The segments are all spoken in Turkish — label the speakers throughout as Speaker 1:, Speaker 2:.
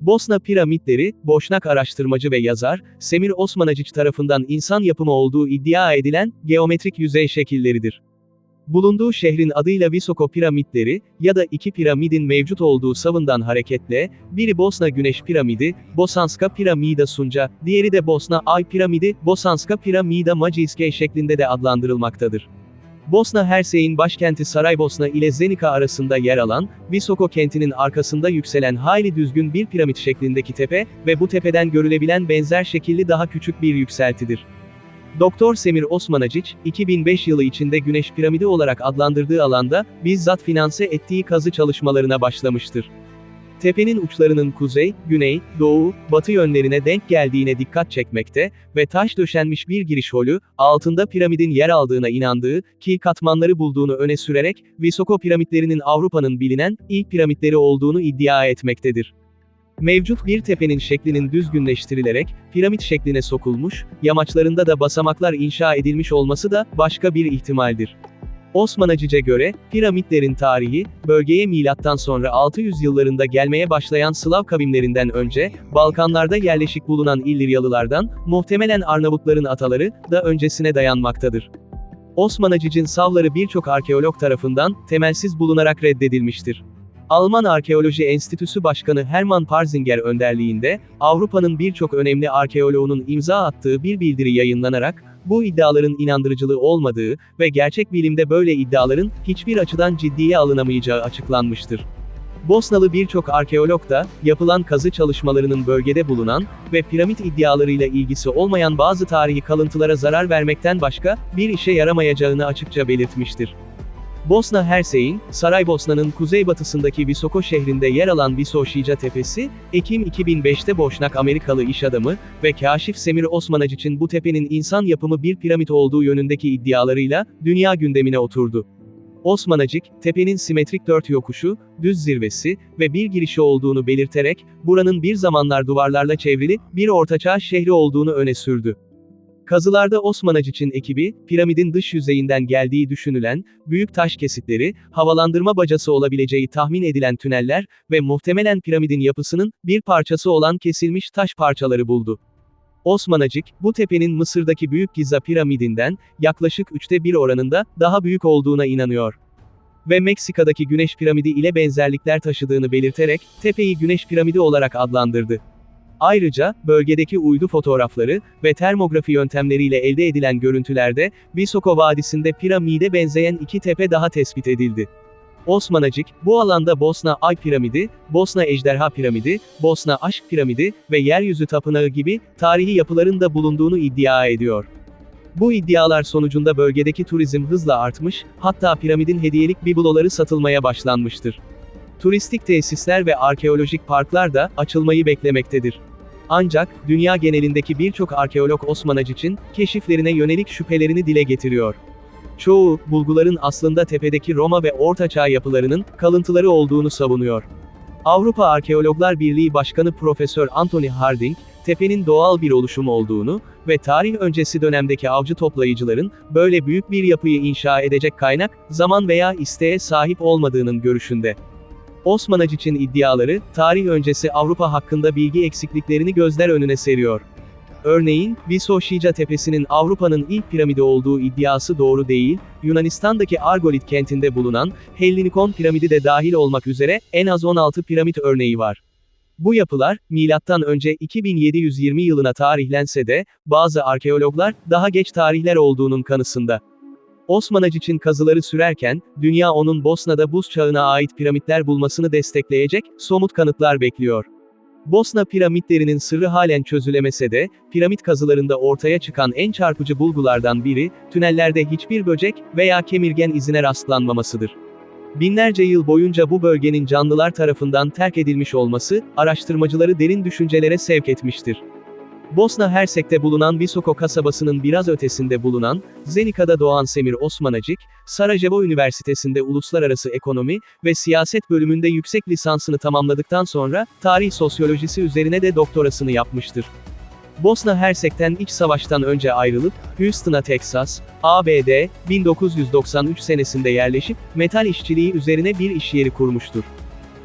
Speaker 1: Bosna piramitleri, Boşnak araştırmacı ve yazar, Semir Osmanagic tarafından insan yapımı olduğu iddia edilen, geometrik yüzey şekilleridir. Bulunduğu şehrin adıyla Visoko piramitleri, ya da iki piramidin mevcut olduğu savından hareketle, biri Bosna Güneş Piramidi, Bosanska Piramida Sunca, diğeri de Bosna Ay Piramidi, Bosanska Piramida Maciske şeklinde de adlandırılmaktadır. Bosna Hersey'in başkenti Saraybosna ile Zenica arasında yer alan, Visoko kentinin arkasında yükselen hayli düzgün bir piramit şeklindeki tepe ve bu tepeden görülebilen benzer şekilli daha küçük bir yükseltidir. Doktor Semir Osmanagic, 2005 yılı içinde Güneş Piramidi olarak adlandırdığı alanda, bizzat finanse ettiği kazı çalışmalarına başlamıştır. Tepenin uçlarının kuzey, güney, doğu, batı yönlerine denk geldiğine dikkat çekmekte ve taş döşenmiş bir giriş holü, altında piramidin yer aldığına inandığı, ki katmanları bulduğunu öne sürerek, Visoko piramitlerinin Avrupa'nın bilinen, ilk piramitleri olduğunu iddia etmektedir. Mevcut bir tepenin şeklinin düzgünleştirilerek, piramit şekline sokulmuş, yamaçlarında da basamaklar inşa edilmiş olması da, başka bir ihtimaldir. Osmanacice göre, piramitlerin tarihi, bölgeye milattan sonra 600 yıllarında gelmeye başlayan Slav kavimlerinden önce, Balkanlarda yerleşik bulunan İlliryalılardan, muhtemelen Arnavutların ataları, da öncesine dayanmaktadır. Osmanacic'in savları birçok arkeolog tarafından, temelsiz bulunarak reddedilmiştir. Alman Arkeoloji Enstitüsü Başkanı Hermann Parzinger önderliğinde, Avrupa'nın birçok önemli arkeoloğunun imza attığı bir bildiri yayınlanarak, bu iddiaların inandırıcılığı olmadığı ve gerçek bilimde böyle iddiaların hiçbir açıdan ciddiye alınamayacağı açıklanmıştır. Bosnalı birçok arkeolog da, yapılan kazı çalışmalarının bölgede bulunan ve piramit iddialarıyla ilgisi olmayan bazı tarihi kalıntılara zarar vermekten başka, bir işe yaramayacağını açıkça belirtmiştir. Bosna Hersey'in, Saraybosna'nın kuzeybatısındaki Visoko şehrinde yer alan Visoşica Tepesi, Ekim 2005'te Boşnak Amerikalı iş adamı ve kaşif Semir Osmanacic'in bu tepenin insan yapımı bir piramit olduğu yönündeki iddialarıyla, dünya gündemine oturdu. Osmanacık, tepenin simetrik dört yokuşu, düz zirvesi ve bir girişi olduğunu belirterek, buranın bir zamanlar duvarlarla çevrili, bir ortaçağ şehri olduğunu öne sürdü. Kazılarda Osmanacıç'ın ekibi, piramidin dış yüzeyinden geldiği düşünülen, büyük taş kesitleri, havalandırma bacası olabileceği tahmin edilen tüneller ve muhtemelen piramidin yapısının bir parçası olan kesilmiş taş parçaları buldu. Osmanacık, bu tepenin Mısır'daki Büyük Giza piramidinden, yaklaşık üçte bir oranında, daha büyük olduğuna inanıyor. Ve Meksika'daki Güneş piramidi ile benzerlikler taşıdığını belirterek, tepeyi Güneş piramidi olarak adlandırdı. Ayrıca, bölgedeki uydu fotoğrafları ve termografi yöntemleriyle elde edilen görüntülerde, Visoko Vadisi'nde piramide benzeyen iki tepe daha tespit edildi. Osmanacık, bu alanda Bosna Ay Piramidi, Bosna Ejderha Piramidi, Bosna Aşk Piramidi ve Yeryüzü Tapınağı gibi tarihi yapıların da bulunduğunu iddia ediyor. Bu iddialar sonucunda bölgedeki turizm hızla artmış, hatta piramidin hediyelik bibloları satılmaya başlanmıştır. Turistik tesisler ve arkeolojik parklar da açılmayı beklemektedir. Ancak, dünya genelindeki birçok arkeolog Osmanac için, keşiflerine yönelik şüphelerini dile getiriyor. Çoğu, bulguların aslında tepedeki Roma ve Ortaçağ yapılarının, kalıntıları olduğunu savunuyor. Avrupa Arkeologlar Birliği Başkanı Profesör Anthony Harding, tepenin doğal bir oluşum olduğunu ve tarih öncesi dönemdeki avcı toplayıcıların, böyle büyük bir yapıyı inşa edecek kaynak, zaman veya isteğe sahip olmadığının görüşünde. Osmanacıç'ın iddiaları, tarih öncesi Avrupa hakkında bilgi eksikliklerini gözler önüne seriyor. Örneğin, Visoşica Tepesi'nin Avrupa'nın ilk piramidi olduğu iddiası doğru değil, Yunanistan'daki Argolit kentinde bulunan, Hellinikon piramidi de dahil olmak üzere, en az 16 piramit örneği var. Bu yapılar, milattan önce 2720 yılına tarihlense de, bazı arkeologlar, daha geç tarihler olduğunun kanısında. Osmanacıç'ın kazıları sürerken, dünya onun Bosna'da buz çağına ait piramitler bulmasını destekleyecek, somut kanıtlar bekliyor. Bosna piramitlerinin sırrı halen çözülemese de, piramit kazılarında ortaya çıkan en çarpıcı bulgulardan biri, tünellerde hiçbir böcek veya kemirgen izine rastlanmamasıdır. Binlerce yıl boyunca bu bölgenin canlılar tarafından terk edilmiş olması, araştırmacıları derin düşüncelere sevk etmiştir. Bosna Hersek'te bulunan Visoko kasabasının biraz ötesinde bulunan, Zenika'da doğan Semir Osmanacık, Sarajevo Üniversitesi'nde Uluslararası Ekonomi ve Siyaset bölümünde yüksek lisansını tamamladıktan sonra, tarih sosyolojisi üzerine de doktorasını yapmıştır. Bosna Hersek'ten iç savaştan önce ayrılıp, Houston'a Texas, ABD, 1993 senesinde yerleşip, metal işçiliği üzerine bir iş yeri kurmuştur.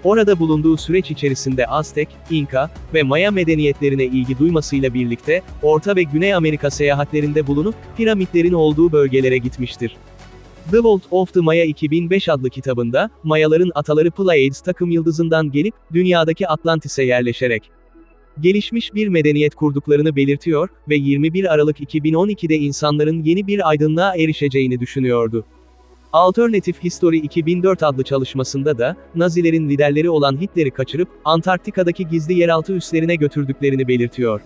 Speaker 1: Orada bulunduğu süreç içerisinde Aztek, İnka ve Maya medeniyetlerine ilgi duymasıyla birlikte, Orta ve Güney Amerika seyahatlerinde bulunup, piramitlerin olduğu bölgelere gitmiştir. The Vault of the Maya 2005 adlı kitabında, Mayaların ataları Pleiades takım yıldızından gelip, dünyadaki Atlantis'e yerleşerek, gelişmiş bir medeniyet kurduklarını belirtiyor ve 21 Aralık 2012'de insanların yeni bir aydınlığa erişeceğini düşünüyordu. Alternative History 2004 adlı çalışmasında da, Nazilerin liderleri olan Hitler'i kaçırıp, Antarktika'daki gizli yeraltı üslerine götürdüklerini belirtiyor.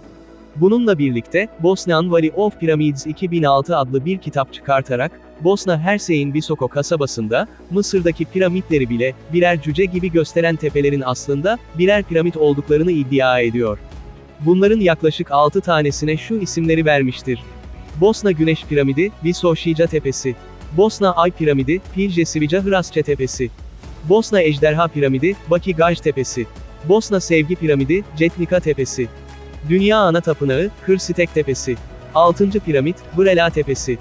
Speaker 1: Bununla birlikte, Bosnian Valley of Pyramids 2006 adlı bir kitap çıkartarak, Bosna Hersey'in Visoko kasabasında, Mısır'daki piramitleri bile, birer cüce gibi gösteren tepelerin aslında, birer piramit olduklarını iddia ediyor. Bunların yaklaşık 6 tanesine şu isimleri vermiştir. Bosna Güneş Piramidi, Visoşica Tepesi. Bosna Ay Piramidi, Pilje Sivica Hrasçe Tepesi. Bosna Ejderha Piramidi, Baki Gaj Tepesi. Bosna Sevgi Piramidi, Cetnika Tepesi. Dünya Ana Tapınağı, Kırstek Tepesi. 6. Piramit, Brela Tepesi.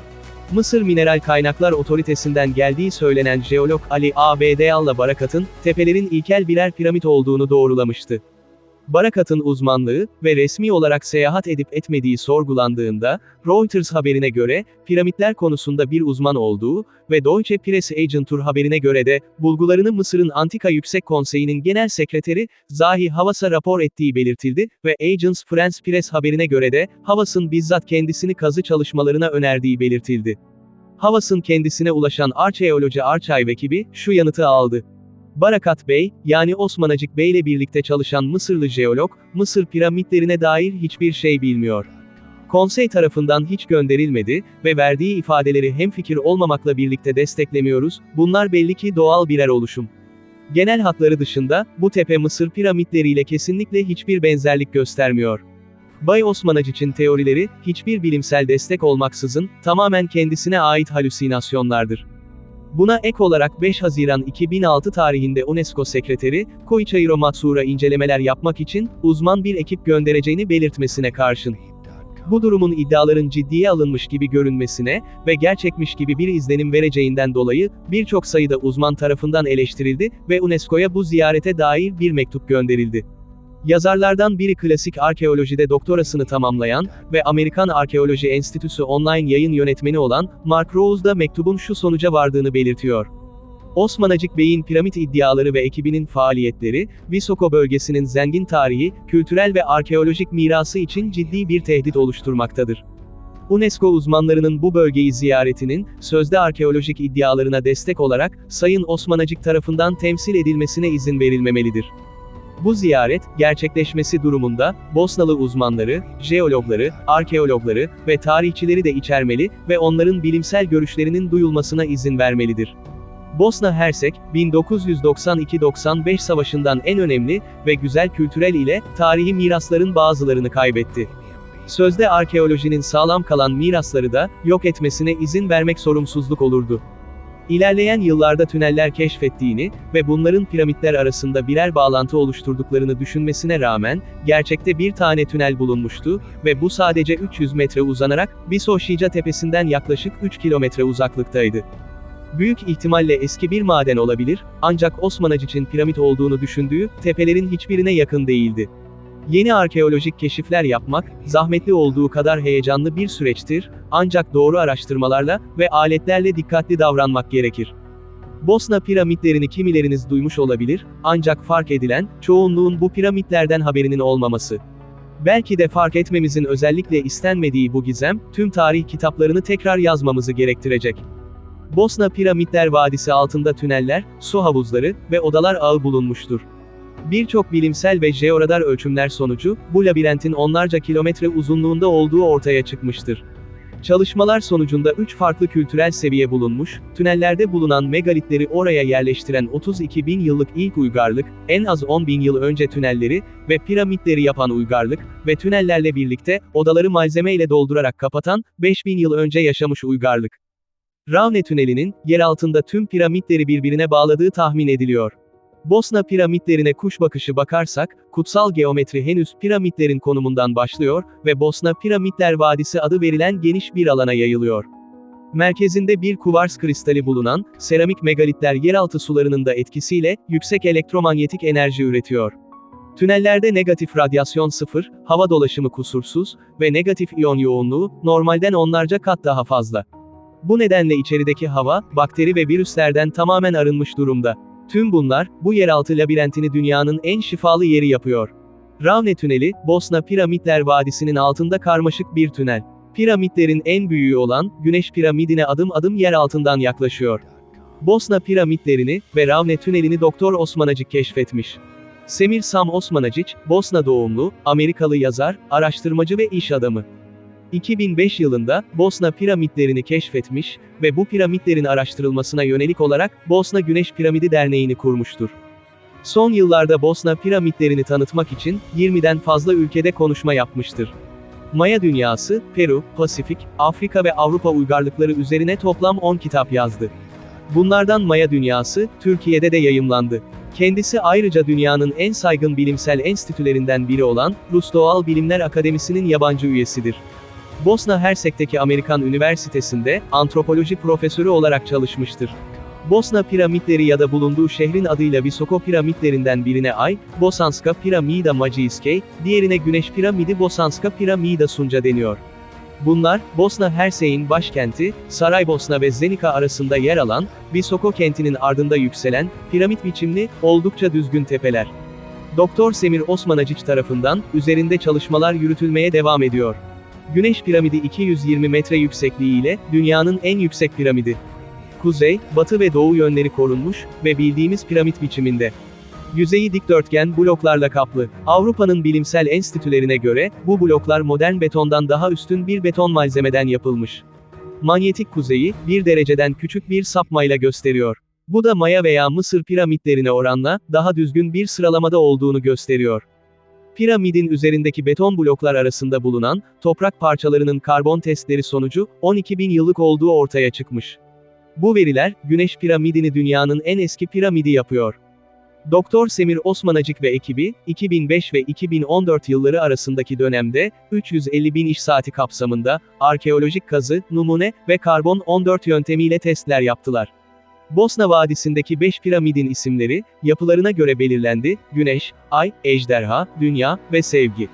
Speaker 1: Mısır Mineral Kaynaklar Otoritesi'nden geldiği söylenen jeolog Ali Abdallah Barakat'ın, tepelerin ilkel birer piramit olduğunu doğrulamıştı. Barakat'ın uzmanlığı ve resmi olarak seyahat edip etmediği sorgulandığında, Reuters haberine göre, piramitler konusunda bir uzman olduğu ve Deutsche Presseagentur haberine göre de, bulgularını Mısır'ın Antika Yüksek Konseyi'nin genel sekreteri, Zahi Havas'a rapor ettiği belirtildi ve Agence France Press haberine göre de, Havas'ın bizzat kendisini kazı çalışmalarına önerdiği belirtildi. Havas'ın kendisine ulaşan Archaeology Archive ekibi, şu yanıtı aldı. Barakat Bey, yani Osmanacık Bey ile birlikte çalışan Mısırlı jeolog, Mısır piramitlerine dair hiçbir şey bilmiyor. Konsey tarafından hiç gönderilmedi ve verdiği ifadeleri hemfikir olmamakla birlikte desteklemiyoruz, bunlar belli ki doğal birer oluşum. Genel hatları dışında, bu tepe Mısır piramitleriyle kesinlikle hiçbir benzerlik göstermiyor. Bay Osmanacıç'ın teorileri, hiçbir bilimsel destek olmaksızın, tamamen kendisine ait halüsinasyonlardır. Buna ek olarak 5 Haziran 2006 tarihinde UNESCO Sekreteri, Koichiro Matsuura incelemeler yapmak için, uzman bir ekip göndereceğini belirtmesine karşın. Bu durumun iddiaların ciddiye alınmış gibi görünmesine ve gerçekmiş gibi bir izlenim vereceğinden dolayı, birçok sayıda uzman tarafından eleştirildi ve UNESCO'ya bu ziyarete dair bir mektup gönderildi. Yazarlardan biri klasik arkeolojide doktorasını tamamlayan ve Amerikan Arkeoloji Enstitüsü online yayın yönetmeni olan Mark Rose da mektubun şu sonuca vardığını belirtiyor. Osmanacık Bey'in piramit iddiaları ve ekibinin faaliyetleri, Visoko bölgesinin zengin tarihi, kültürel ve arkeolojik mirası için ciddi bir tehdit oluşturmaktadır. UNESCO uzmanlarının bu bölgeyi ziyaretinin, sözde arkeolojik iddialarına destek olarak, Sayın Osmanacık tarafından temsil edilmesine izin verilmemelidir. Bu ziyaret, gerçekleşmesi durumunda, Bosnalı uzmanları, jeologları, arkeologları ve tarihçileri de içermeli ve onların bilimsel görüşlerinin duyulmasına izin vermelidir. Bosna Hersek, 1992-95 savaşından en önemli ve güzel kültürel ile tarihi mirasların bazılarını kaybetti. Sözde arkeolojinin sağlam kalan mirasları da yok etmesine izin vermek sorumsuzluk olurdu. İlerleyen yıllarda tüneller keşfettiğini ve bunların piramitler arasında birer bağlantı oluşturduklarını düşünmesine rağmen, gerçekte bir tane tünel bulunmuştu ve bu sadece 300 metre uzanarak, Bisoşica tepesinden yaklaşık 3 kilometre uzaklıktaydı. Büyük ihtimalle eski bir maden olabilir, ancak Osmanlıc için piramit olduğunu düşündüğü, tepelerin hiçbirine yakın değildi. Yeni arkeolojik keşifler yapmak, zahmetli olduğu kadar heyecanlı bir süreçtir, ancak doğru araştırmalarla ve aletlerle dikkatli davranmak gerekir. Bosna piramitlerini kimileriniz duymuş olabilir, ancak fark edilen, çoğunluğun bu piramitlerden haberinin olmaması. Belki de fark etmemizin özellikle istenmediği bu gizem, tüm tarih kitaplarını tekrar yazmamızı gerektirecek. Bosna Piramitler Vadisi altında tüneller, su havuzları ve odalar ağı bulunmuştur. Birçok bilimsel ve jeoradar ölçümler sonucu, bu labirentin onlarca kilometre uzunluğunda olduğu ortaya çıkmıştır. Çalışmalar sonucunda 3 farklı kültürel seviye bulunmuş, tünellerde bulunan megalitleri oraya yerleştiren 32 bin yıllık ilk uygarlık, en az 10 bin yıl önce tünelleri ve piramitleri yapan uygarlık ve tünellerle birlikte, odaları malzeme ile doldurarak kapatan, 5 bin yıl önce yaşamış uygarlık. Ravne tünelinin, yer altında tüm piramitleri birbirine bağladığı tahmin ediliyor. Bosna piramitlerine kuş bakışı bakarsak, kutsal geometri henüz piramitlerin konumundan başlıyor ve Bosna Piramitler Vadisi adı verilen geniş bir alana yayılıyor. Merkezinde bir kuvars kristali bulunan, seramik megalitler yeraltı sularının da etkisiyle, yüksek elektromanyetik enerji üretiyor. Tünellerde negatif radyasyon sıfır, hava dolaşımı kusursuz ve negatif iyon yoğunluğu, normalden onlarca kat daha fazla. Bu nedenle içerideki hava, bakteri ve virüslerden tamamen arınmış durumda. Tüm bunlar, bu yeraltı labirentini dünyanın en şifalı yeri yapıyor. Ravne Tüneli, Bosna Piramitler Vadisi'nin altında karmaşık bir tünel. Piramitlerin en büyüğü olan, Güneş Piramidine adım adım yer altından yaklaşıyor. Bosna piramitlerini ve Ravne Tüneli'ni Doktor Osmanacık keşfetmiş. Semir Sam Osmanacic, Bosna doğumlu, Amerikalı yazar, araştırmacı ve iş adamı. 2005 yılında, Bosna piramitlerini keşfetmiş ve bu piramitlerin araştırılmasına yönelik olarak, Bosna Güneş Piramidi Derneği'ni kurmuştur. Son yıllarda Bosna piramitlerini tanıtmak için, 20'den fazla ülkede konuşma yapmıştır. Maya dünyası, Peru, Pasifik, Afrika ve Avrupa uygarlıkları üzerine toplam 10 kitap yazdı. Bunlardan Maya dünyası, Türkiye'de de yayımlandı. Kendisi ayrıca dünyanın en saygın bilimsel enstitülerinden biri olan, Rus Doğal Bilimler Akademisi'nin yabancı üyesidir. Bosna Hersek'teki Amerikan Üniversitesi'nde, antropoloji profesörü olarak çalışmıştır. Bosna piramitleri ya da bulunduğu şehrin adıyla Visoko piramitlerinden birine Ay, Bosanska Piramida Maciiskey, diğerine Güneş Piramidi Bosanska Piramida Sunca deniyor. Bunlar, Bosna Hersek'in başkenti, Saraybosna ve Zenica arasında yer alan, Visoko kentinin ardında yükselen, piramit biçimli, oldukça düzgün tepeler. Doktor Semir Osmanacic tarafından, üzerinde çalışmalar yürütülmeye devam ediyor. Güneş piramidi 220 metre yüksekliği ile, dünyanın en yüksek piramidi. Kuzey, batı ve doğu yönleri korunmuş ve bildiğimiz piramit biçiminde. Yüzeyi dikdörtgen bloklarla kaplı. Avrupa'nın bilimsel enstitülerine göre, bu bloklar modern betondan daha üstün bir beton malzemeden yapılmış. Manyetik kuzeyi, bir dereceden küçük bir sapmayla gösteriyor. Bu da Maya veya Mısır piramitlerine oranla, daha düzgün bir sıralamada olduğunu gösteriyor. Piramidin üzerindeki beton bloklar arasında bulunan, toprak parçalarının karbon testleri sonucu, 12 bin yıllık olduğu ortaya çıkmış. Bu veriler, Güneş piramidini dünyanın en eski piramidi yapıyor. Doktor Semir Osmanacık ve ekibi, 2005 ve 2014 yılları arasındaki dönemde, 350 bin iş saati kapsamında, arkeolojik kazı, numune ve karbon 14 yöntemiyle testler yaptılar. Bosna Vadisi'ndeki 5 piramidin isimleri, yapılarına göre belirlendi, Güneş, Ay, Ejderha, Dünya ve Sevgi.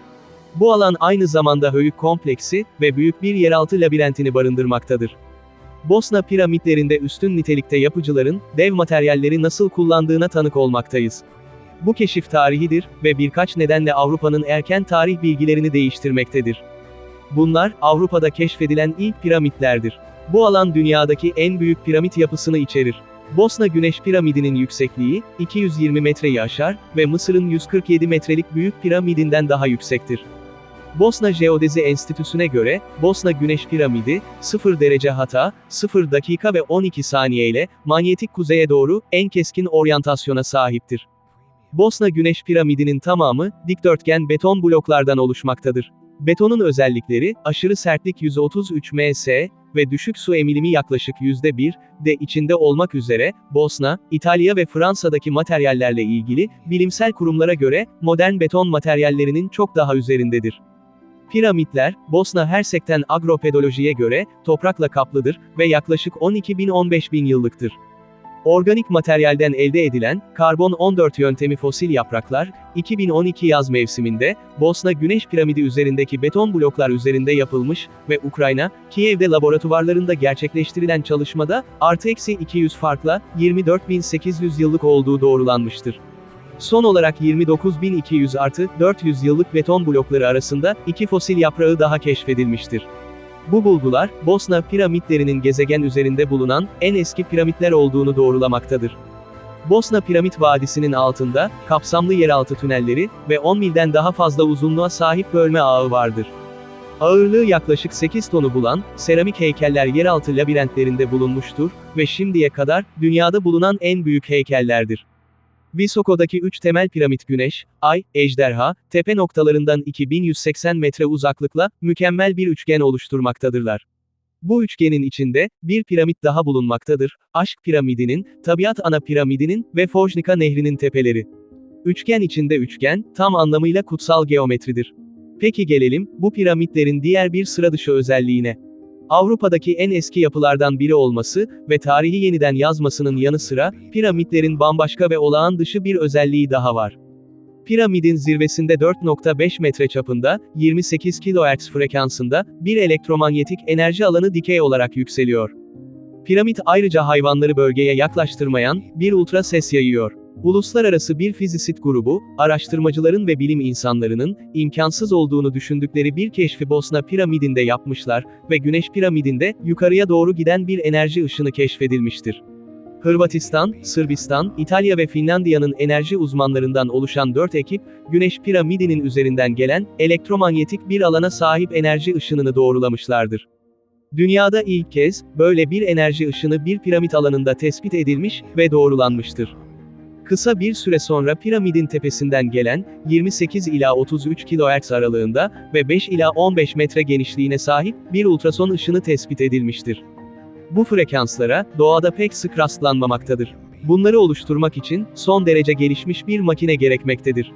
Speaker 1: Bu alan aynı zamanda Höyük kompleksi ve büyük bir yeraltı labirentini barındırmaktadır. Bosna piramitlerinde üstün nitelikte yapıcıların, dev materyalleri nasıl kullandığına tanık olmaktayız. Bu keşif tarihidir ve birkaç nedenle Avrupa'nın erken tarih bilgilerini değiştirmektedir. Bunlar, Avrupa'da keşfedilen ilk piramitlerdir. Bu alan dünyadaki en büyük piramit yapısını içerir. Bosna Güneş Piramidinin yüksekliği, 220 metreyi aşar ve Mısır'ın 147 metrelik Büyük Piramidinden daha yüksektir. Bosna Jeodezi Enstitüsü'ne göre, Bosna Güneş Piramidi, 0 derece hata, 0 dakika ve 12 saniye ile, manyetik kuzeye doğru, en keskin oryantasyona sahiptir. Bosna Güneş Piramidi'nin tamamı, dikdörtgen beton bloklardan oluşmaktadır. Betonun özellikleri, aşırı sertlik 133 ms ve düşük su emilimi yaklaşık %1 de içinde olmak üzere, Bosna, İtalya ve Fransa'daki materyallerle ilgili, bilimsel kurumlara göre, modern beton materyallerinin çok daha üzerindedir. Piramitler, Bosna Hersek'ten agropedolojiye göre, toprakla kaplıdır ve yaklaşık 12 bin 15 bin yıllıktır. Organik materyalden elde edilen, karbon-14 yöntemi fosil yapraklar, 2012 yaz mevsiminde, Bosna Güneş Piramidi üzerindeki beton bloklar üzerinde yapılmış ve Ukrayna, Kiev'de laboratuvarlarında gerçekleştirilen çalışmada, artı eksi 200 farkla, 24.800 yıllık olduğu doğrulanmıştır. Son olarak 29.200 artı 400 yıllık beton blokları arasında iki fosil yaprağı daha keşfedilmiştir. Bu bulgular, Bosna piramitlerinin gezegen üzerinde bulunan en eski piramitler olduğunu doğrulamaktadır. Bosna Piramit Vadisi'nin altında, kapsamlı yeraltı tünelleri ve 10 milden daha fazla uzunluğa sahip bölme ağı vardır. Ağırlığı yaklaşık 8 tonu bulan, seramik heykeller yeraltı labirentlerinde bulunmuştur ve şimdiye kadar, dünyada bulunan en büyük heykellerdir. Visoko'daki üç temel piramit Güneş, Ay, Ejderha, tepe noktalarından 2180 metre uzaklıkla, mükemmel bir üçgen oluşturmaktadırlar. Bu üçgenin içinde, bir piramit daha bulunmaktadır, Aşk piramidinin, Tabiat ana piramidinin ve Fojnika nehrinin tepeleri. Üçgen içinde üçgen, tam anlamıyla kutsal geometridir. Peki gelelim, bu piramitlerin diğer bir sıradışı özelliğine. Avrupa'daki en eski yapılardan biri olması ve tarihi yeniden yazmasının yanı sıra, piramitlerin bambaşka ve olağan dışı bir özelliği daha var. Piramidin zirvesinde 4.5 metre çapında, 28 kHz frekansında, bir elektromanyetik enerji alanı dikey olarak yükseliyor. Piramit ayrıca hayvanları bölgeye yaklaştırmayan, bir ultra ses yayıyor. Uluslararası bir fizisit grubu, araştırmacıların ve bilim insanlarının, imkansız olduğunu düşündükleri bir keşfi Bosna piramidinde yapmışlar ve Güneş piramidinde, yukarıya doğru giden bir enerji ışını keşfedilmiştir. Hırvatistan, Sırbistan, İtalya ve Finlandiya'nın enerji uzmanlarından oluşan 4 ekip, Güneş piramidinin üzerinden gelen, elektromanyetik bir alana sahip enerji ışınını doğrulamışlardır. Dünyada ilk kez, böyle bir enerji ışını bir piramit alanında tespit edilmiş ve doğrulanmıştır. Kısa bir süre sonra piramidin tepesinden gelen, 28 ila 33 kHz aralığında ve 5 ila 15 metre genişliğine sahip bir ultrason ışını tespit edilmiştir. Bu frekanslara, doğada pek sık rastlanmamaktadır. Bunları oluşturmak için, son derece gelişmiş bir makine gerekmektedir.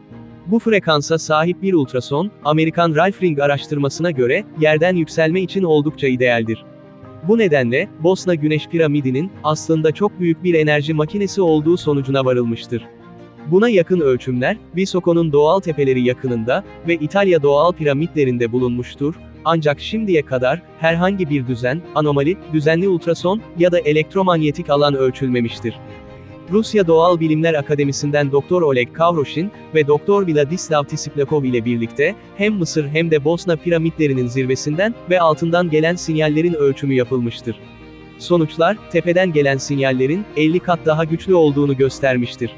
Speaker 1: Bu frekansa sahip bir ultrason, Amerikan Ralph Ring araştırmasına göre, yerden yükselme için oldukça idealdir. Bu nedenle, Bosna Güneş Piramidinin, aslında çok büyük bir enerji makinesi olduğu sonucuna varılmıştır. Buna yakın ölçümler, Visoko'nun doğal tepeleri yakınında ve İtalya doğal piramitlerinde bulunmuştur, ancak şimdiye kadar, herhangi bir düzen, anomali, düzenli ultrason ya da elektromanyetik alan ölçülmemiştir. Rusya Doğal Bilimler Akademisi'nden Dr. Oleg Kavroshin ve Dr. Vladislav Tisiplakov ile birlikte, hem Mısır hem de Bosna piramitlerinin zirvesinden ve altından gelen sinyallerin ölçümü yapılmıştır. Sonuçlar, tepeden gelen sinyallerin, 50 kat daha güçlü olduğunu göstermiştir.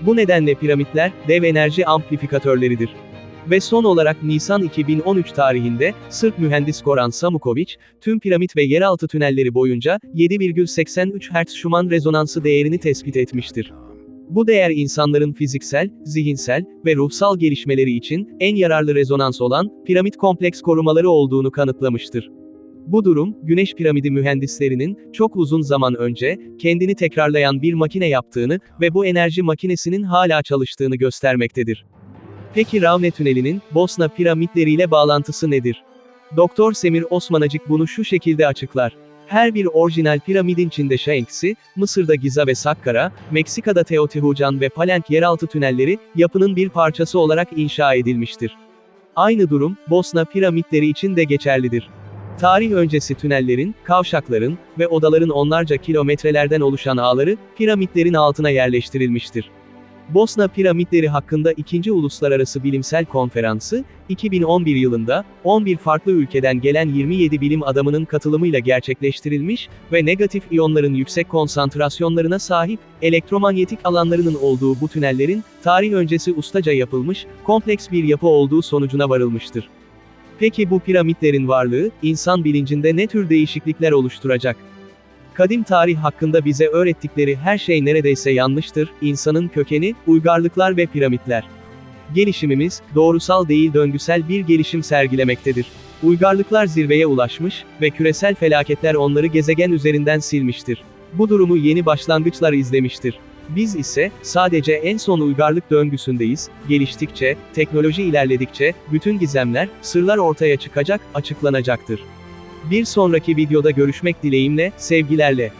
Speaker 1: Bu nedenle piramitler, dev enerji amplifikatörleridir. Ve son olarak Nisan 2013 tarihinde, Sırp mühendis Goran Samukovic, tüm piramit ve yeraltı tünelleri boyunca, 7,83 Hz Schumann rezonansı değerini tespit etmiştir. Bu değer insanların fiziksel, zihinsel ve ruhsal gelişmeleri için, en yararlı rezonans olan, piramit kompleks korumaları olduğunu kanıtlamıştır. Bu durum, Güneş piramidi mühendislerinin, çok uzun zaman önce, kendini tekrarlayan bir makine yaptığını ve bu enerji makinesinin hala çalıştığını göstermektedir. Peki Ravne Tüneli'nin, Bosna piramitleriyle bağlantısı nedir? Doktor Semir Osmanacık bunu şu şekilde açıklar. Her bir orijinal piramidin Çin'de Şaenksi, Mısır'da Giza ve Sakkara, Meksika'da Teotihuacan ve Palenque yeraltı tünelleri, yapının bir parçası olarak inşa edilmiştir. Aynı durum, Bosna piramitleri için de geçerlidir. Tarih öncesi tünellerin, kavşakların ve odaların onlarca kilometrelerden oluşan ağları, piramitlerin altına yerleştirilmiştir. Bosna piramitleri hakkında 2. Uluslararası Bilimsel Konferansı, 2011 yılında, 11 farklı ülkeden gelen 27 bilim adamının katılımıyla gerçekleştirilmiş ve negatif iyonların yüksek konsantrasyonlarına sahip, elektromanyetik alanlarının olduğu bu tünellerin, tarih öncesi ustaca yapılmış, kompleks bir yapı olduğu sonucuna varılmıştır. Peki bu piramitlerin varlığı, insan bilincinde ne tür değişiklikler oluşturacak? Kadim tarih hakkında bize öğrettikleri her şey neredeyse yanlıştır, insanın kökeni, uygarlıklar ve piramitler. Gelişimimiz, doğrusal değil döngüsel bir gelişim sergilemektedir. Uygarlıklar zirveye ulaşmış ve küresel felaketler onları gezegen üzerinden silmiştir. Bu durumu yeni başlangıçlar izlemiştir. Biz ise, sadece en son uygarlık döngüsündeyiz, geliştikçe, teknoloji ilerledikçe, bütün gizemler, sırlar ortaya çıkacak, açıklanacaktır. Bir sonraki videoda görüşmek dileğimle, sevgilerle.